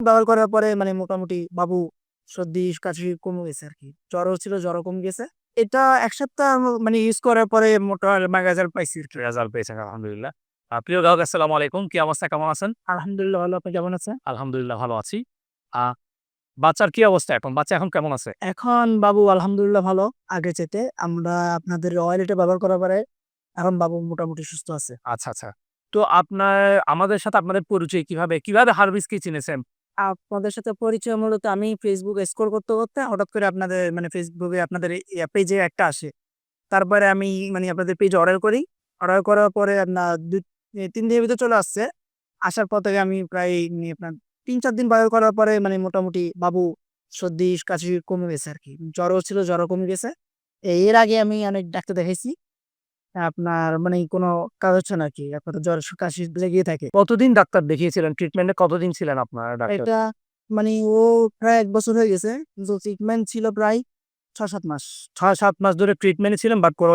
ব্যবহার করার পরে মানে মোটামুটি বাবু সর্দি কাশি কমে গেছে আর কি জ্বরও ছিল জ্বরও কমে গেছে। এটা এক সপ্তাহ মানে ইউজ করার পরে মোটা রেজাল্ট পাইছি রেজাল্ট পেয়েছেন আলহামদুলিল্লাহ। প্রিয় গ্রাহক আসসালামু আলাইকুম। কি অবস্থা? কেমন আছেন? আলহামদুলিল্লাহ ভালো। আপনি কেমন আছেন? আলহামদুলিল্লাহ ভালো আছি। বাচ্চার কি অবস্থা এখন? বাচ্চা এখন কেমন আছে? এখন বাবু আলহামদুলিল্লাহ ভালো। আগে চেতে আমরা আপনাদের অয়েলটা ব্যবহার করার পরে এখন বাবু মোটামুটি সুস্থ আছে। আচ্ছা আচ্ছা। তো আপনার আমাদের সাথে আপনাদের পরিচয় কীভাবে কীভাবে হারবিস কি চিনেছেন? আপনাদের সাথে পরিচয় মূলত আমি ফেসবুক স্ক্রল করতে করতে হঠাৎ করে আপনাদের মানে ফেসবুকে আপনাদের পেজে একটা আসে। তারপরে আমি মানে আপনাদের পেজ অর্ডার করি। অর্ডার করার পরে আপনার দুই তিন দিনের ভিতরে চলে আসছে। আসার পর থেকে আমি প্রায় মানে আপনার তিন, চার দিন ব্যবহার করার পরে মানে মোটামুটি বাবু সর্দি, কাশি কমে গেছে আর কি। জ্বরও ছিল, জ্বরও কমে গেছে। এর আগে আমি অনেক ডাক্তার দেখাইছি। আপনার মানে কোনো কাজ হচ্ছে না কি আপনার জ্বর কাশি লেগেই থাকে। কতদিন ডাক্তার দেখিয়েছিলেন? ট্রিটমেন্টে কতদিন ছিলেন আপনার ডাক্তার? এটা মানে ও প্রায় এক বছর হয়ে গেছে। কিন্তু ট্রিটমেন্ট ছিল প্রায় ছ সাত মাস ছয় সাত মাস ধরে ট্রিটমেন্টে ছিলেন বাট কোনো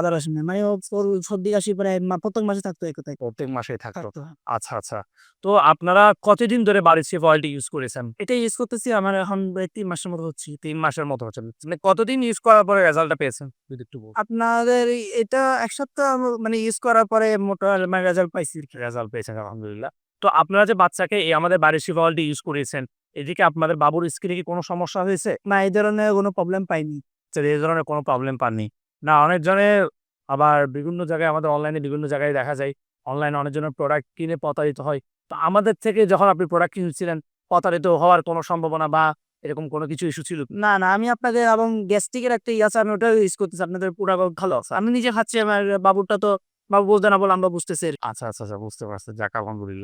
আদার আসেনি। মানে ওর সর্দি কাশি প্রায় প্রত্যেক মাসে থাকতো এক কথায় প্রত্যেক মাসেই থাকতো। থাকতো আচ্ছা আচ্ছা। তো আপনারা কতদিন ধরে বাড়ির সেফ অয়েলটি ইউজ করেছেন? এটা ইউজ করতেছি আমার এখন তিন মাসের মতো হচ্ছে। তিন মাসের মতো হচ্ছে। মানে কতদিন ইউজ করার পরে রেজাল্টটা পেয়েছেন? যদি একটু আপনাদের এটা এক সপ্তাহ মানে ইউজ করার পরে মোটা মানে রেজাল্ট পাইছি রেজাল্ট পেয়েছেন আলহামদুলিল্লাহ। তো আপনারা যে বাচ্চাকে এই আমাদের বাড়ির সেফ অয়েলটি ইউজ করেছেন এদিকে আপনাদের বাবুর স্কিনে কি কোনো সমস্যা হয়েছে? না এই ধরনের কোনো প্রবলেম পাইনি। এই ধরনের কোনো প্রবলেম পাননি। না অনেকজনে আবার বিভিন্ন জায়গায় আমাদের অনলাইনে বিভিন্ন জায়গায় দেখা যায় অনলাইনে অনেকজনের প্রোডাক্ট কিনে প্রতারিত হয়। তো আমাদের থেকে যখন আপনি প্রোডাক্ট কিনছিলেন প্রতারিত হওয়ার কোনো সম্ভাবনা বা এরকম কোনো কিছু ইস্যু ছিল? না না আমি আপনাদের এবং গ্যাস্ট্রিকের একটা ইয়ে আছে আমি ওটা ইউজ করতেছি আপনাদের প্রোডাক্ট ভালো আছে। আমি নিজে খাচ্ছি আমার বাবুটা তো বাবু বুঝতে না বলে আমরা বুঝতেছি আচ্ছা আচ্ছা আচ্ছা বুঝতে পারছি। যাক আলহামদুলিল্লাহ।